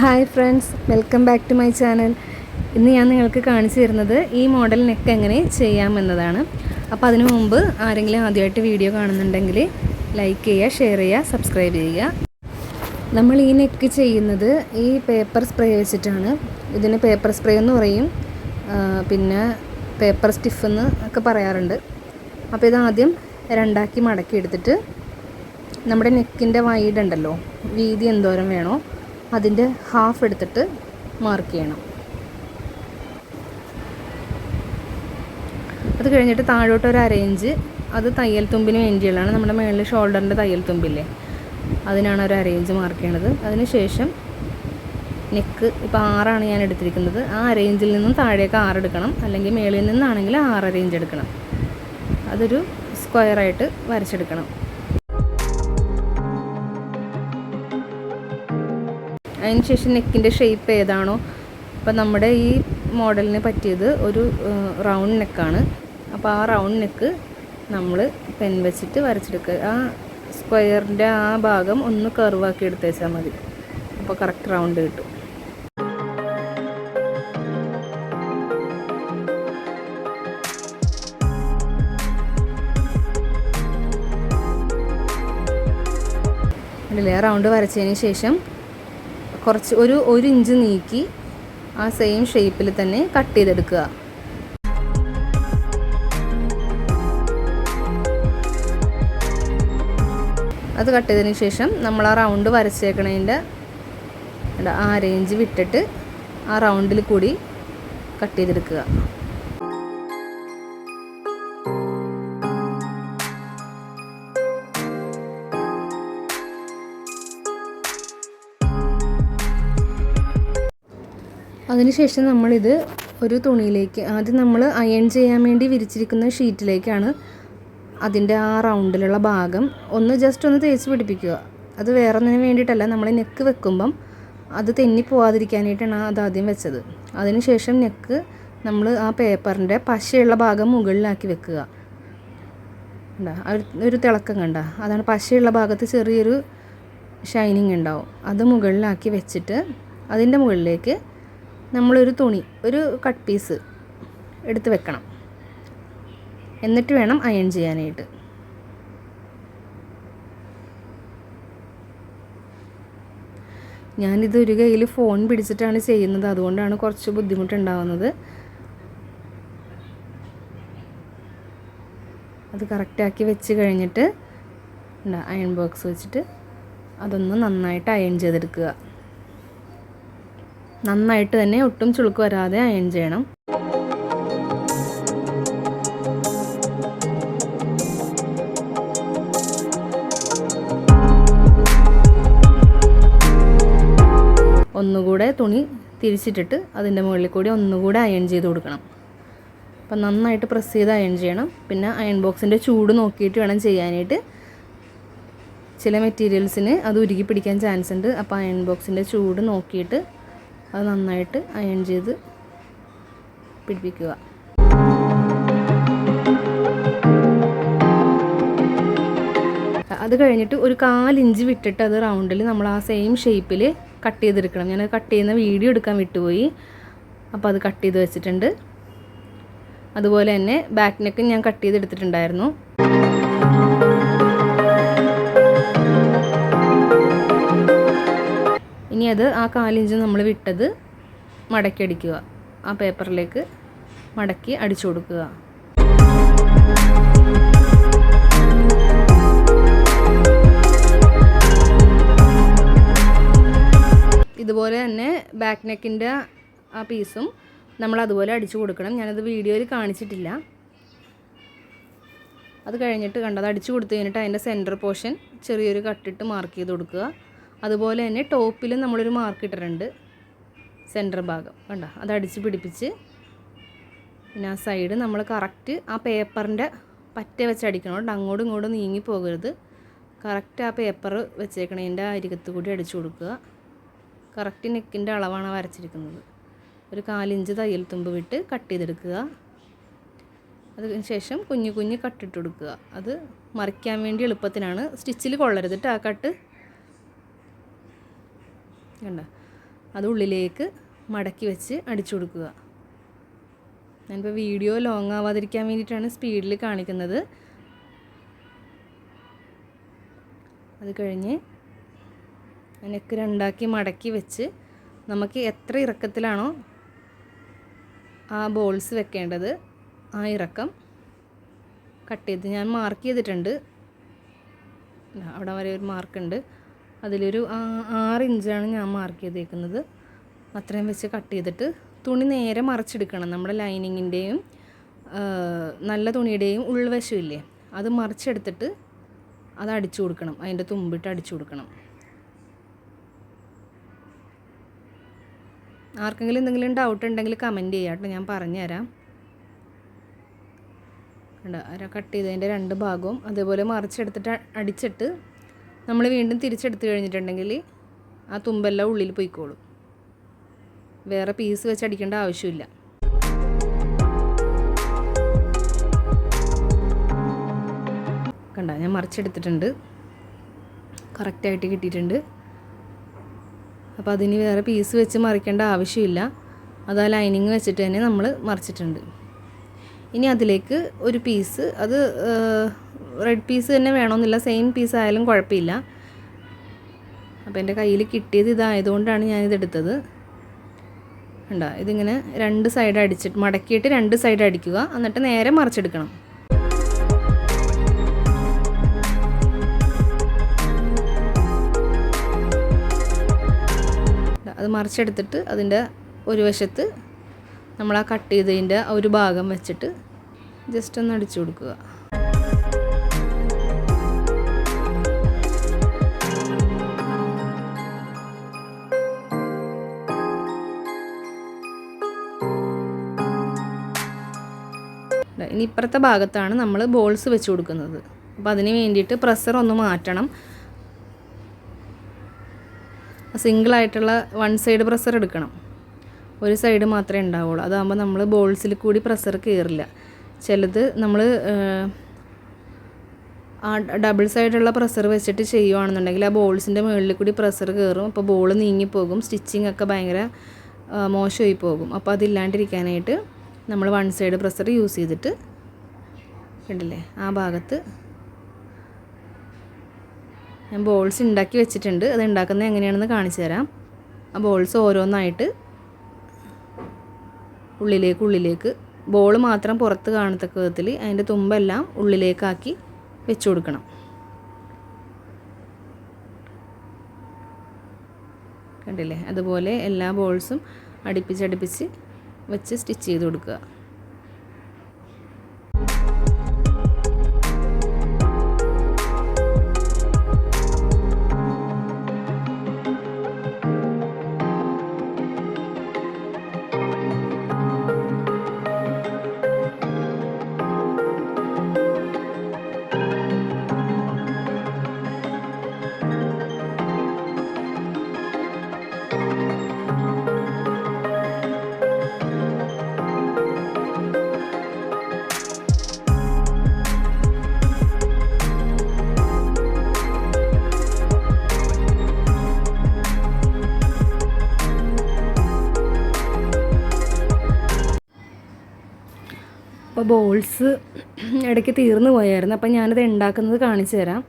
Hi friends welcome back to my channel. ഇന്ന് ഞാൻ നിങ്ങൾക്ക് കാണിച്ചു തരുന്നത് ഈ മോഡൽ നെക്ക് എങ്ങനെ ചെയ്യാമെന്നതാണ്. അപ്പോൾ അതിനു മുമ്പ് ആരെങ്കിലും ആദ്യമായിട്ട് വീഡിയോ കാണുന്നുണ്ടെങ്കിൽ ലൈക്ക് ചെയ്യുക ഷെയർ ചെയ്യുക സബ്സ്ക്രൈബ് ചെയ്യുക. നമ്മൾ ഈ നെക്ക് ചെയ്യുന്നത് ഈ പേപ്പർ സ്പ്രേ വെച്ചിട്ടാണ്. ഇതിന് പേപ്പർ സ്പ്രേ എന്ന് പറയും. പിന്നെ പേപ്പർ സ്റ്റിഫ് എന്ന് ഒക്കെ പറയാറുണ്ട്. അപ്പോൾ ഇതാദ്യം രണ്ടാക്കി മടക്കി എടുത്തിട്ട് നമ്മുടെ നെക്കിന്റെ വൈഡ് ഉണ്ടല്ലോ വീതി എന്തോരം വേണോ അതിന്റെ ഹാഫ് എടുത്തിട്ട് മാർക്ക് ചെയ്യണം. അത് കഴിഞ്ഞിട്ട് താഴോട്ട് ഒരു അരയിഞ്ച് അത് തയ്യൽ തുമ്പിന് വേണ്ടിയുള്ളതാണ്. നമ്മുടെ മുകളിൽ ഷോൾഡറിന്റെ തയ്യൽ തുമ്പില്ലേ? അതിനാണ് ഒരു അരയിഞ്ച് മാർക്ക് ചെയ്യണത്. അതിനുശേഷം നെക്ക് ഇപ്പോൾ ആറാണ് ഞാൻ എടുത്തിരിക്കുന്നത്. ആ അരയിഞ്ചിൽ നിന്നും താഴേക്ക് ആറ് എടുക്കണം. അല്ലെങ്കിൽ മേളിൽ നിന്നാണെങ്കിൽ ആറ് അരയിഞ്ച് എടുക്കണം. അതൊരു സ്ക്വയറായിട്ട് വരച്ചെടുക്കണം. അതിന് ശേഷം നെക്കിന്റെ ഷേപ്പ് ഏതാണോ അപ്പോൾ നമ്മുടെ ഈ മോഡലിന് പറ്റിയത് ഒരു റൗണ്ട് നെക്കാണ്. അപ്പോൾ ആ റൗണ്ട് നെക്ക് നമ്മൾ പെൻ വെച്ചിട്ട് വരച്ചെടുക്കുക. ആ സ്ക്വയറിന്റെ ആ ഭാഗം ഒന്ന് കർവാക്കി എടുത്തേച്ചാൽ മതി. അപ്പോൾ കറക്റ്റ് റൗണ്ട് കിട്ടും. റൗണ്ട് വരച്ചതിന് ശേഷം കുറച്ച് ഒരു ഒരു ഇഞ്ച് നീക്കി ആ സെയിം ഷേപ്പിൽ തന്നെ കട്ട് ചെയ്തെടുക്കുക. അത് കട്ട് ചെയ്തതിന് ശേഷം നമ്മൾ ആ റൗണ്ട് വരച്ചേക്കണതിന്റെ ആ റേഞ്ച് വിട്ടിട്ട് ആ റൗണ്ടിൽ കൂടി കട്ട് ചെയ്തെടുക്കുക. അതിനുശേഷം നമ്മളിത് ഒരു തുണിയിലേക്ക് ആദ്യം നമ്മൾ അയൺ ചെയ്യാൻ വേണ്ടി വിരിച്ചിരിക്കുന്ന ഷീറ്റിലേക്കാണ് അതിന്റെ ആ റൗണ്ടിലുള്ള ഭാഗം ഒന്ന് ജസ്റ്റ് ഒന്ന് തേച്ച് പിടിപ്പിക്കുക. അത് വേറെ ഒന്നിനും വേണ്ടിയിട്ടല്ല നമ്മൾ നെക്ക് വെക്കുമ്പം അത് തെന്നി പോവാതിരിക്കാനായിട്ടാണ് അത് ആദ്യം വെച്ചത്. അതിനുശേഷം നെക്ക് നമ്മൾ ആ പേപ്പറിന്റെ പശയുള്ള ഭാഗം മുകളിലാക്കി വെക്കുക. കണ്ട? ഒരു തിളക്കം കണ്ട? അതാണ് പശയുള്ള ഭാഗത്ത് ചെറിയൊരു ഷൈനിങ് ഉണ്ടാവും. അത് മുകളിലാക്കി വെച്ചിട്ട് അതിന്റെ മുകളിലേക്ക് നമ്മളൊരു തുണി ഒരു കട്ട് പീസ് എടുത്ത് വെക്കണം. എന്നിട്ട് വേണം അയൺ ചെയ്യാനായിട്ട്. ഞാനിത് ഒരു കയ്യിൽ ഫോൺ പിടിച്ചിട്ടാണ് ചെയ്യുന്നത്. അതുകൊണ്ടാണ് കുറച്ച് ബുദ്ധിമുട്ടുണ്ടാവുന്നത്. അത് കറക്റ്റാക്കി വെച്ച് കഴിഞ്ഞിട്ട് അയൺ ബോക്സ് വെച്ചിട്ട് അതൊന്ന് നന്നായിട്ട് അയൺ ചെയ്തെടുക്കുക. നന്നായിട്ട് തന്നെ ഒട്ടും ചുളുക്ക് വരാതെ അയൺ ചെയ്യണം. ഒന്നുകൂടെ തുണി തിരിച്ചിട്ടിട്ട് അതിന്റെ മുകളിൽ കൂടി ഒന്നുകൂടെ അയൺ ചെയ്ത് കൊടുക്കണം. അപ്പം നന്നായിട്ട് പ്രസ് ചെയ്ത് അയൺ ചെയ്യണം. പിന്നെ അയൺ ബോക്സിന്റെ ചൂട് നോക്കിയിട്ട് വേണം ചെയ്യാനായിട്ട്. ചില മെറ്റീരിയൽസിന് അത് ഉരുകി പിടിക്കാൻ ചാൻസ് ഉണ്ട്. അപ്പോൾ അയൺ ബോക്സിന്റെ ചൂട് നോക്കിയിട്ട് അത് നന്നായിട്ട് അയൺ ചെയ്ത് പിടിപ്പിക്കുക. അത് കഴിഞ്ഞിട്ട് ഒരു കാലിഞ്ച് വിട്ടിട്ട് അത് റൗണ്ടിൽ നമ്മൾ ആ സെയിം ഷേപ്പിൽ കട്ട് ചെയ്തെടുക്കണം. ഞാൻ കട്ട് ചെയ്യുന്ന വീഡിയോ എടുക്കാൻ വിട്ടുപോയി. അപ്പോൾ അത് കട്ട് ചെയ്ത് വെച്ചിട്ടുണ്ട്. അതുപോലെ തന്നെ ബാക്ക് നെക്ക് ഞാൻ കട്ട് ചെയ്തെടുത്തിട്ടുണ്ടായിരുന്നു. അത് ആ കാലിഞ്ച് നമ്മൾ വിട്ടത് മടക്കി അടിക്കുക ആ പേപ്പറിലേക്ക് മടക്കി അടിച്ചു കൊടുക്കുക. ഇതുപോലെ തന്നെ ബാക്ക് നെക്കിന്റെ ആ പീസും നമ്മൾ അതുപോലെ അടിച്ചു കൊടുക്കണം. ഞാനത് വീഡിയോയിൽ കാണിച്ചിട്ടില്ല. അത് കഴിഞ്ഞിട്ട് കണ്ടത് അടിച്ചു കൊടുത്തു കഴിഞ്ഞിട്ട് അതിന്റെ സെന്റർ പോർഷൻ ചെറിയൊരു കട്ടിട്ട് മാർക്ക് ചെയ്ത് കൊടുക്കുക. അതുപോലെ തന്നെ ടോപ്പിൽ നമ്മളൊരു മാർക്ക് ഇട്ടിട്ടുണ്ട്. സെന്റർ ഭാഗം. കണ്ട? അത് അടിച്ച് പിടിപ്പിച്ച് പിന്നെ ആ സൈഡ് നമ്മൾ കറക്റ്റ് ആ പേപ്പറിന്റെ പറ്റ വെച്ച് അടിക്കണം. കേട്ടോ അങ്ങോട്ടും ഇങ്ങോട്ടും നീങ്ങി പോകരുത്. കറക്റ്റ് ആ പേപ്പർ വെച്ചേക്കണതിന്റെ അരികത്ത് കൂടി അടിച്ചു കൊടുക്കുക. കറക്റ്റ് നെക്കിന്റെ അളവാണ് വരച്ചിരിക്കുന്നത്. ഒരു കാലിഞ്ച് തയ്യൽ തുമ്പ് വിട്ട് കട്ട് ചെയ്തെടുക്കുക. അതിന് ശേഷം കുഞ്ഞു കുഞ്ഞു കട്ടിട്ട് കൊടുക്കുക. അത് മറിക്കാൻ വേണ്ടി എളുപ്പത്തിനാണ്. സ്റ്റിച്ചിൽ കൊള്ളരുത് കേട്ടോ ആ കട്ട് കണ്ട? അത് ഉള്ളിലേക്ക് മടക്കി വെച്ച് അടിച്ചു കൊടുക്കുക. ഞാനിപ്പോൾ വീഡിയോ ലോങ് ആവാതിരിക്കാൻ വേണ്ടിയിട്ടാണ് സ്പീഡിൽ കാണിക്കുന്നത്. അത് കഴിഞ്ഞ് നെക്ക് രണ്ടാക്കി മടക്കി വെച്ച് നമുക്ക് എത്ര ഇറക്കത്തിലാണോ ആ ബോൾസ് വെക്കേണ്ടത് ആ ഇറക്കം കട്ട് ചെയ്ത് ഞാൻ മാർക്ക് ചെയ്തിട്ടുണ്ട്. അവിടെ വരെ ഒരു മാർക്കുണ്ട് അതിലൊരു ആറ് ഇഞ്ചാണ് ഞാൻ മാർക്ക് ചെയ്തേക്കുന്നത്. അത്രയും വെച്ച് കട്ട് ചെയ്തിട്ട് തുണി നേരെ മറിച്ചെടുക്കണം. നമ്മുടെ ലൈനിങ്ങിന്റെയും നല്ല തുണിയുടെയും ഉൾവശമില്ലേ? അത് മറിച്ചെടുത്തിട്ട് അത് അടിച്ചു കൊടുക്കണം. അതിന്റെ തുമ്പിട്ട് അടിച്ചു കൊടുക്കണം. ആർക്കെങ്കിലും എന്തെങ്കിലും ഡൗട്ട് ഉണ്ടെങ്കിൽ കമന്റ് ചെയ്യാം കേട്ടോ. ഞാൻ പറഞ്ഞുതരാം. കണ്ടോ? കട്ട് ചെയ്തതിന്റെ രണ്ട് ഭാഗവും അതേപോലെ മറിച്ചെടുത്തിട്ട് അടിച്ചിട്ട് നമ്മൾ വീണ്ടും തിരിച്ചെടുത്ത് കഴിഞ്ഞിട്ടുണ്ടെങ്കിൽ ആ തുമ്പെല്ലാം ഉള്ളിൽ പോയിക്കോളും. വേറെ പീസ് വെച്ച് അടിക്കേണ്ട ആവശ്യമില്ല. കണ്ട ഞാൻ മറിച്ചെടുത്തിട്ടുണ്ട്. കറക്റ്റായിട്ട് കിട്ടിയിട്ടുണ്ട്. അപ്പോൾ അതിന് വേറെ പീസ് വെച്ച് മറിക്കേണ്ട ആവശ്യമില്ല. അത് ആ ലൈനിങ് വെച്ചിട്ട് തന്നെ നമ്മൾ മറിച്ചിട്ടുണ്ട്. ഇനി അതിലേക്ക് ഒരു പീസ് അത് റെഡ് പീസ് തന്നെ വേണമെന്നില്ല സെയിം പീസ് ആയാലും കുഴപ്പമില്ല. അപ്പോൾ എന്റെ കയ്യിൽ കിട്ടിയത് ഇതായതുകൊണ്ടാണ് ഞാനിതെടുത്തത് ഉണ്ടോ ഇതിങ്ങനെ രണ്ട് സൈഡ് അടിച്ചിട്ട് മടക്കിയിട്ട് രണ്ട് സൈഡ് അടിക്കുക. എന്നിട്ട് നേരെ മറിച്ചെടുക്കണം. അത് മറിച്ചെടുത്തിട്ട് അതിന്റെ ഒരു വശത്ത് നമ്മൾ ആ കട്ട് ചെയ്തതിന്റെ ഒരു ഭാഗം വെച്ചിട്ട് ജസ്റ്റ് ഒന്ന് അടിച്ചു കൊടുക്കുക. ഇനി ഇപ്പുറത്തെ ഭാഗത്താണ് നമ്മൾ ബോൾസ് വെച്ച് കൊടുക്കുന്നത്. അപ്പോൾ അതിന് വേണ്ടിയിട്ട് പ്രഷർ ഒന്ന് മാറ്റണം. സിംഗിളായിട്ടുള്ള വൺ സൈഡ് പ്രഷർ എടുക്കണം. ഒരു സൈഡ് മാത്രമേ ഉണ്ടാവുള്ളൂ. അതാകുമ്പോൾ നമ്മൾ ബോൾസിൽ കൂടി പ്രഷർ കയറില്ല ചിലത് നമ്മൾ ആ ഡബിൾ സൈഡുള്ള പ്രഷർ വെച്ചിട്ട് ചെയ്യുവാണെന്നുണ്ടെങ്കിൽ ആ ബോൾസിന്റെ മുകളിൽ കൂടി പ്രഷർ കയറും അപ്പോൾ ബോൾ നീങ്ങിപ്പോകും സ്റ്റിച്ചിങ് ഒക്കെ ഭയങ്കര മോശമായി പോകും. അപ്പോൾ അതില്ലാണ്ടിരിക്കാനായിട്ട് നമ്മൾ വൺ സൈഡ് പ്രസർ യൂസ് ചെയ്തിട്ട് കണ്ടില്ലേ? ആ ഭാഗത്ത് ഞാൻ ബോൾസ് ഉണ്ടാക്കി വെച്ചിട്ടുണ്ട്. അത് ഉണ്ടാക്കുന്നത് എങ്ങനെയാണെന്ന് കാണിച്ചു തരാം. ആ ബോൾസ് ഓരോന്നായിട്ട് ഉള്ളിലേക്ക് ഉള്ളിലേക്ക് ബോൾ മാത്രം പുറത്ത് കാണത്തക്ക വിധത്തിൽ അതിന്റെ തുമ്പെല്ലാം ഉള്ളിലേക്കാക്കി വെച്ചു കൊടുക്കണം. കണ്ടില്ലേ? അതുപോലെ എല്ലാ ബോൾസും അടുപ്പിച്ചടുപ്പിച്ച് വെച്ച് സ്റ്റിച്ച് ചെയ്ത് കൊടുക്കുക. ബോൾസ് ഇടയ്ക്ക് തീർന്നു പോയായിരുന്നു. അപ്പം ഞാനത് ഉണ്ടാക്കുന്നത് കാണിച്ചു തരാം.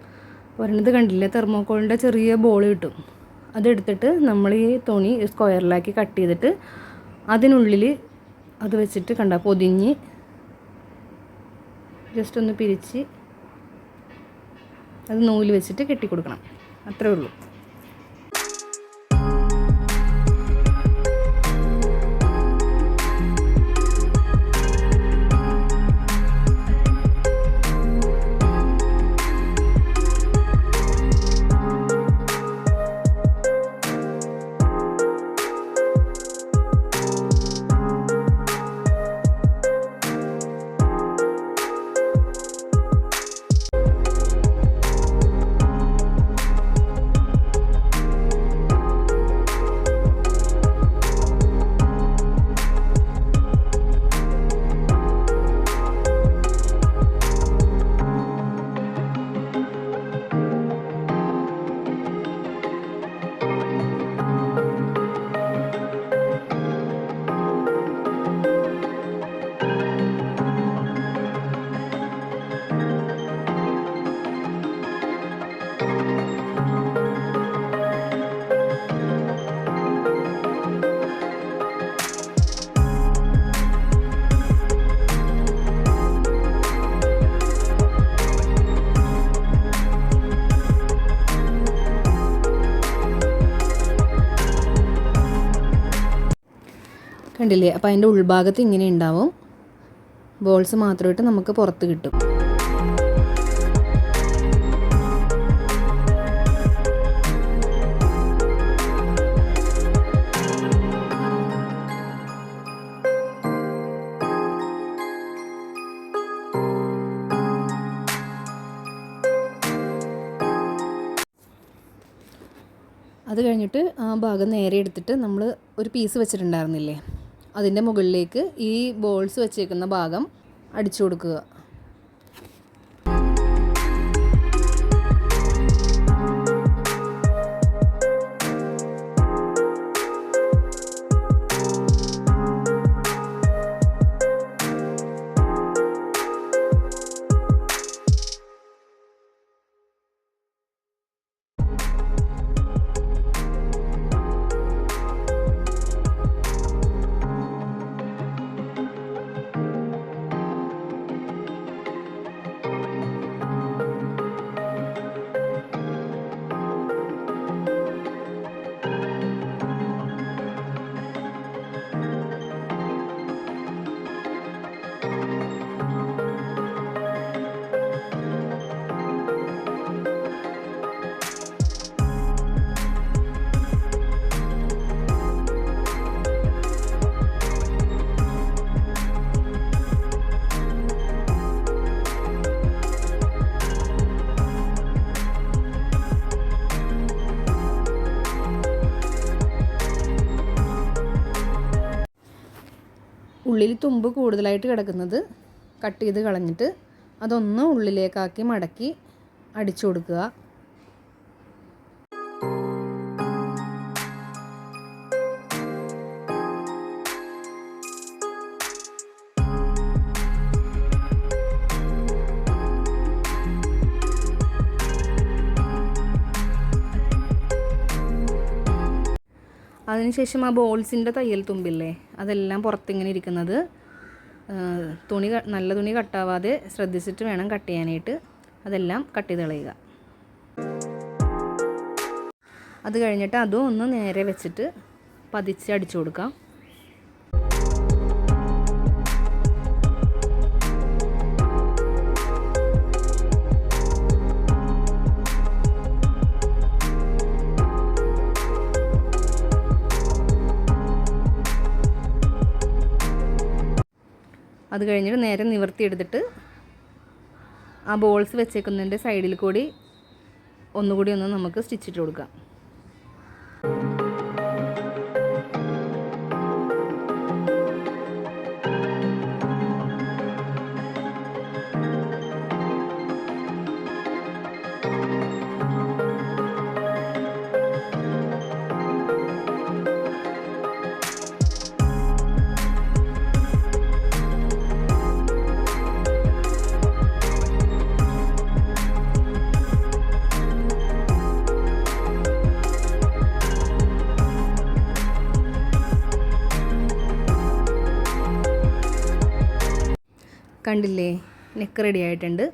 ഒരെണ്ണത് കണ്ടില്ലേ? തെർമോക്കോളിന്റെ ചെറിയ ബോൾ കിട്ടും. അതെടുത്തിട്ട് നമ്മൾ ഈ തുണി സ്ക്വയറിലാക്കി കട്ട് ചെയ്തിട്ട് അതിനുള്ളിൽ അത് വെച്ചിട്ട് കണ്ട? പൊതിഞ്ഞ് ജസ്റ്റ് ഒന്ന് പിരിച്ച് അത് നൂൽ വെച്ചിട്ട് കെട്ടിക്കൊടുക്കണം. അത്രേ ഉള്ളൂ. കണ്ടില്ലേ? അപ്പോൾ അതിന്റെ ഉൾഭാഗത്ത് ഇങ്ങനെ ഉണ്ടാവും. ബോൾസ് മാത്രമായിട്ട് നമുക്ക് പുറത്ത് കിട്ടും. അത് കഴിഞ്ഞിട്ട് ആ ഭാഗം നേരെ എടുത്തിട്ട് നമ്മൾ ഒരു പീസ് വെച്ചിട്ടുണ്ടായിരുന്നില്ലേ? അതിന്റെ മുകളിലേക്ക് ഈ ബോൾസ് വെച്ചേക്കുന്ന ഭാഗം അടിച്ചു കൊടുക്കുക. ഉള്ളിൽ തുമ്പ് കൂടുതലായിട്ട് കിടക്കുന്നത് കട്ട് ചെയ്ത് കളഞ്ഞിട്ട് അതൊന്ന് ഉള്ളിലേക്കാക്കി മടക്കി അടിച്ചു കൊടുക്കുക. അതിനുശേഷം ആ ബോൾസിന്റെ തയ്യൽ തുമ്പില്ലേ? അതെല്ലാം പുറത്തിങ്ങനെ ഇരിക്കുന്നത്. തുണി നല്ല തുണി കട്ടാവാതെ ശ്രദ്ധിച്ചിട്ട് വേണം കട്ട് ചെയ്യാനായിട്ട്. അതെല്ലാം കട്ട് ചെയ്ത് കളയുക. അത് കഴിഞ്ഞിട്ട് അതും ഒന്ന് നേരെ വെച്ചിട്ട് പതിച്ച് അടിച്ചു കൊടുക്കാം. അത് കഴിഞ്ഞിട്ട് നേരെ നിവർത്തിയെടുത്തിട്ട് ആ ബോൾസ് വെച്ചേക്കുന്നതിന്റെ സൈഡിൽ കൂടി ഒന്നുകൂടി ഒന്ന് നമുക്ക് സ്റ്റിച്ചിട്ട് കൊടുക്കാം. കണ്ടില്ലേ? നെക്ക് റെഡി ആയിട്ടുണ്ട്.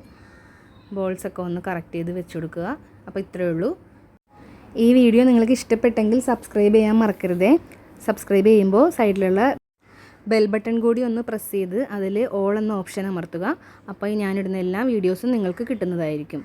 ബോൾസൊക്കെ ഒന്ന് കറക്റ്റ് ചെയ്ത് വെച്ച് കൊടുക്കുക. അപ്പോൾ ഇത്രയേ ഉള്ളൂ. ഈ വീഡിയോ നിങ്ങൾക്ക് ഇഷ്ടപ്പെട്ടെങ്കിൽ സബ്സ്ക്രൈബ് ചെയ്യാൻ മറക്കരുതേ. സബ്സ്ക്രൈബ് ചെയ്യുമ്പോൾ സൈഡിലുള്ള ബെൽ ബട്ടൺ കൂടി ഒന്ന് പ്രസ് ചെയ്ത് അതിൽ ഓൾ എന്ന ഓപ്ഷൻ അമർത്തുക. അപ്പോൾ ഞാനിടുന്ന എല്ലാ വീഡിയോസും നിങ്ങൾക്ക് കിട്ടുന്നതായിരിക്കും.